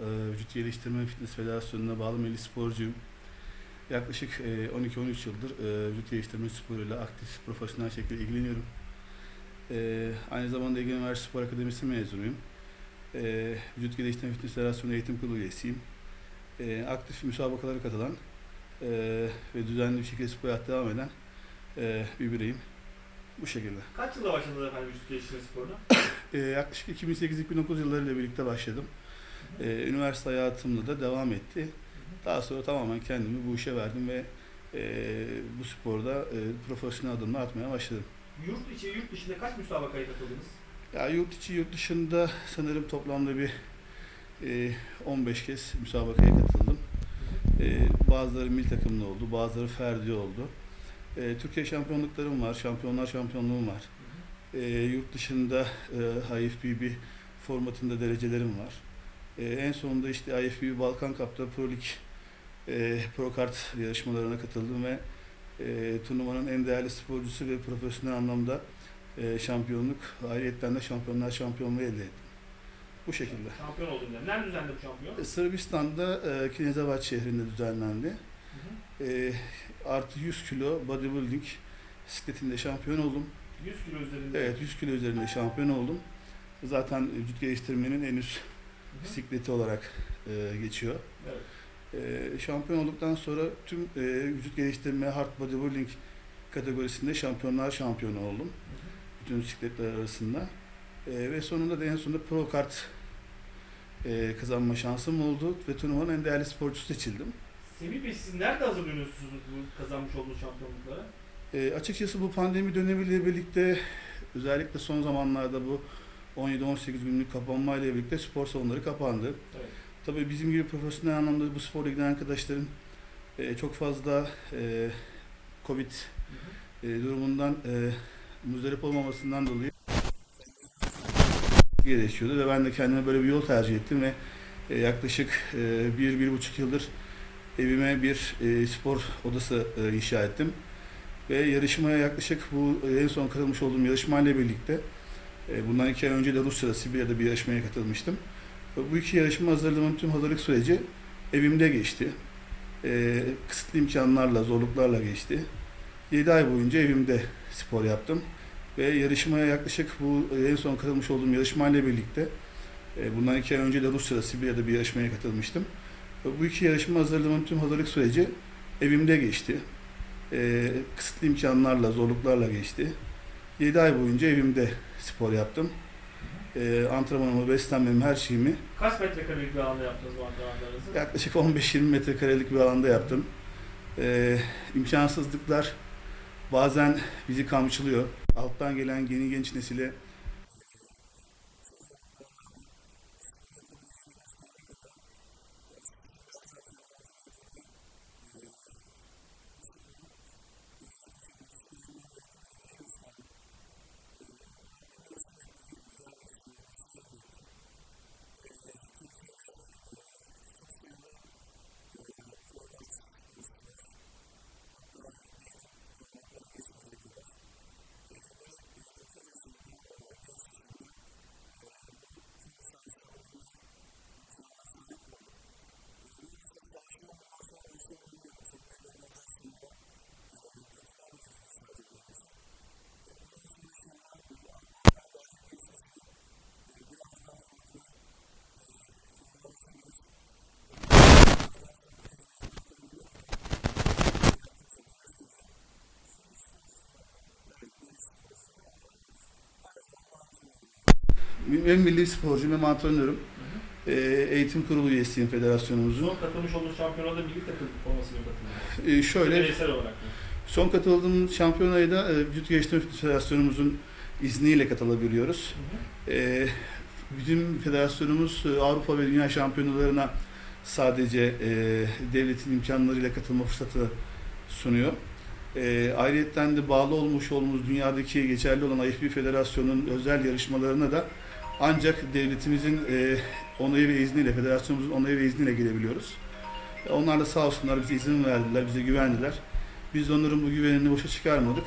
e, Vücut Geliştirme ve Fitness Federasyonu'na bağlı milli sporcuyum. Yaklaşık e, 12-13 yıldır e, vücut geliştirme sporuyla aktif, profesyonel şekilde ilgileniyorum. E, Aynı zamanda Ege Üniversitesi Spor Akademisi mezunuyum. E, Vücut Geliştirme ve Fitness Federasyonu Eğitim Kurulu üyesiyim. E, Aktif müsabakalara katılan e, ve düzenli bir şekilde spor hayatı devam eden e, bir bireyim. Bu şekilde. Kaç yılda başladınız efendim vücut geliştirme sporuna? Ee, yaklaşık 2008-2009 yıllarıyla birlikte başladım. Ee, üniversite hayatımda da devam etti. Daha sonra tamamen kendimi bu işe verdim ve e, bu sporda e, profesyonel adımlar atmaya başladım. Yurt içi, yurt dışında kaç müsabakaya katıldınız? Ya yurt içi, yurt dışında sanırım toplamda bir e, 15 kez müsabakaya katıldım. E, bazıları mil takımlı oldu, bazıları ferdi oldu. E, Türkiye şampiyonluklarım var, şampiyonlar şampiyonluğum var. E, yurt dışında e, IFBB formatında derecelerim var. E, en sonunda işte IFBB Balkan Cup'ta Pro Lig e, Pro Kart yarışmalarına katıldım ve e, turnuvanın en değerli sporcusu ve profesyonel anlamda e, şampiyonluk, ayrıyetten de şampiyonlar şampiyonluğu elde ettim. Bu şekilde. Şampiyon oldun yani. Nerede düzenli bu şampiyon? E, Sırbistan'da e, Kinezevat şehrinde düzenlendi. Hı hı. E, artı 100 kilo bodybuilding bisikletinde şampiyon oldum. 100 kilo üzerinde. Evet 100 kilo üzerinde şampiyon oldum. Zaten vücut geliştirmenin en üst. Bisikleti olarak e, geçiyor. Evet. E, şampiyon olduktan sonra tüm e, vücut geliştirme hard bodybuilding kategorisinde şampiyonlar şampiyonu oldum. Hı hı. Bütün bisikletler arasında. E, ve sonunda da en sonunda pro kart e, kazanma şansım oldu ve turnuvanın en değerli sporcusu seçildim. Semih Bey siz nerede hazırlanıyorsunuz bu kazanmış olduğunuz şampiyonluklara? E, açıkçası bu pandemi dönemiyle birlikte özellikle son zamanlarda bu 17-18 günlük kapanmayla birlikte spor salonları kapandı. Evet. Tabii bizim gibi profesyonel anlamda bu sporla ilgilenen arkadaşların e, çok fazla e, Covid Hı hı. e, durumundan e, muzdarip olmamasından dolayı gelişiyordu ve ben de kendime böyle bir yol tercih ettim ve e, yaklaşık e, bir, bir buçuk yıldır evime bir e, spor odası e, inşa ettim. Ve yarışmaya yaklaşık bu e, en son katılmış olduğum yarışmayla birlikte bundan iki ay önce de Rusya'da, Sibirya'da bir yarışmaya katılmıştım. Bu iki yarışma hazırlığımın tüm hazırlık süreci evimde geçti. E, kısıtlı imkanlarla, zorluklarla geçti. 7 ay boyunca evimde spor yaptım. Ve yarışmaya yaklaşık bu e, en son katılmış olduğum yarışmayla birlikte e, bundan iki ay önce de Rusya'da, Sibirya'da bir yarışmaya katılmıştım. Bu iki yarışma hazırlığımın tüm hazırlık süreci evimde geçti. E, kısıtlı imkanlarla, zorluklarla geçti. 7 ay boyunca evimde spor yaptım. E, antrenmanımı, beslenmemi, her şeyimi Kaç metrekarelik bir alanda yaptınız bu antrenmanlarınızı? yaklaşık 15-20 metrekarelik bir alanda yaptım. E, imkansızlıklar bazen bizi kamçılıyor. Alttan gelen yeni genç nesile hem milli sporcuyum hem antrenörüm. Hı hı. E, eğitim kurulu üyesiyim federasyonumuzun. Son katılmış olduğunuz şampiyonada milli takım formasıyla katıldınız. E, şöyle Bireysel olarak mı? Son katıldığım şampiyonaya da e, Vücut Geliştirme Federasyonumuzun izniyle katılabiliyoruz. Hı hı. E, bizim federasyonumuz Avrupa ve Dünya şampiyonalarına sadece e, devletin imkanlarıyla katılma fırsatı sunuyor. E, ayrıyetten de bağlı olmuş olduğumuz dünyadaki geçerli olan IFB Federasyonu'nun özel yarışmalarına da ancak devletimizin e, onayı ve izniyle, federasyonumuzun onayı ve izniyle girebiliyoruz. E, onlar da sağ olsunlar bize izin verdiler, bize güvendiler. Biz onların bu güvenini boşa çıkarmadık.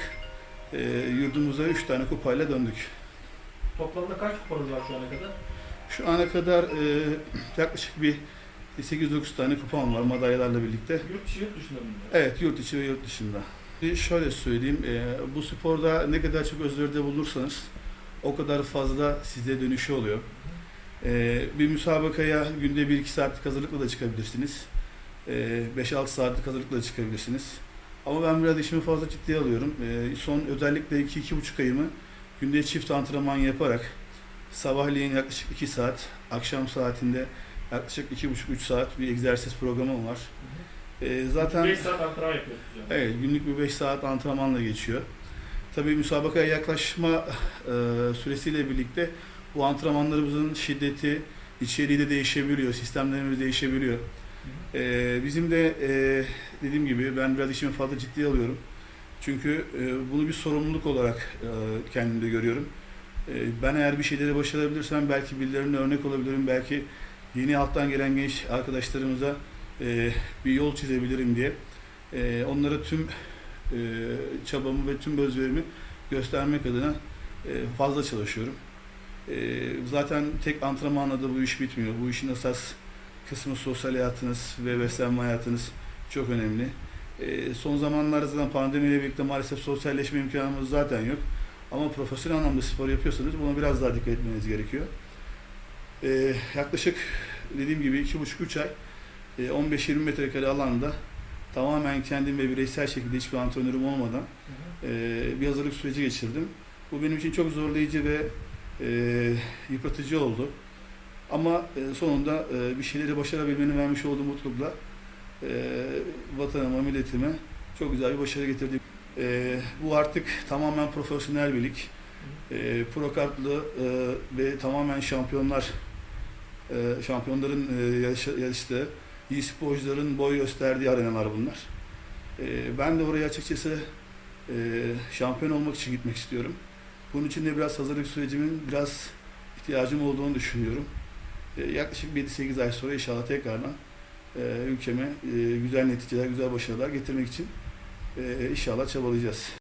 E, yurdumuza üç tane kupayla döndük. Toplamda kaç kupanız var şu ana kadar? Şu ana kadar e, yaklaşık bir 8-9 tane kupam var madalyalarla birlikte. Yurt dışı yurt dışında mı? Evet, yurt içi ve yurt dışında. Şöyle söyleyeyim, e, bu sporda ne kadar çok özveride bulursanız o kadar fazla size dönüşü oluyor. E, bir müsabakaya günde 1-2 saatlik hazırlıkla da çıkabilirsiniz. E, 5-6 saatlik hazırlıkla da çıkabilirsiniz. Ama ben biraz işimi fazla ciddiye alıyorum. E, son özellikle 2-2,5 ayımı günde çift antrenman yaparak sabahleyin yaklaşık 2 saat, akşam saatinde yaklaşık 2,5-3 saat bir egzersiz programım var. E, zaten 5 saat antrenman yapıyorsunuz. Evet, günlük bir 5 saat antrenmanla geçiyor. Tabii müsabakaya yaklaşma e, süresiyle birlikte bu antrenmanlarımızın şiddeti, içeriği de değişebiliyor, sistemlerimiz değişebiliyor. E, bizim de e, dediğim gibi ben biraz işimi fazla ciddiye alıyorum. Çünkü e, bunu bir sorumluluk olarak e, kendimde görüyorum. E, ben eğer bir şeyleri başarabilirsem belki birilerine örnek olabilirim, belki yeni alttan gelen genç arkadaşlarımıza e, bir yol çizebilirim diye. E, onlara tüm e, çabamı ve tüm özverimi göstermek adına e, fazla çalışıyorum. E, zaten tek antrenmanla da bu iş bitmiyor. Bu işin esas kısmı sosyal hayatınız ve beslenme hayatınız çok önemli. E, son zamanlarda zaten pandemiyle birlikte maalesef sosyalleşme imkanımız zaten yok. Ama profesyonel anlamda spor yapıyorsanız buna biraz daha dikkat etmeniz gerekiyor. E, yaklaşık dediğim gibi 2,5-3 ay e, 15-20 metrekare alanda tamamen kendim ve bireysel şekilde hiçbir antrenörüm olmadan e, bir hazırlık süreci geçirdim. Bu benim için çok zorlayıcı ve e, yıpratıcı oldu. Ama e, sonunda e, bir şeyleri başarabilmenin vermiş olduğu mutlulukla e, vatanıma, milletime çok güzel bir başarı getirdim. E, bu artık tamamen profesyonel bir lig. E, pro kartlı e, ve tamamen şampiyonlar e, şampiyonların e, yarış, yarıştığı iyi sporcuların boy gösterdiği arenalar bunlar. E, ben de oraya açıkçası e, şampiyon olmak için gitmek istiyorum. Bunun için de biraz hazırlık sürecimin biraz ihtiyacım olduğunu düşünüyorum. E, yaklaşık 7-8 ay sonra inşallah tekrardan e, ülkeme e, güzel neticeler, güzel başarılar getirmek için e, inşallah çabalayacağız.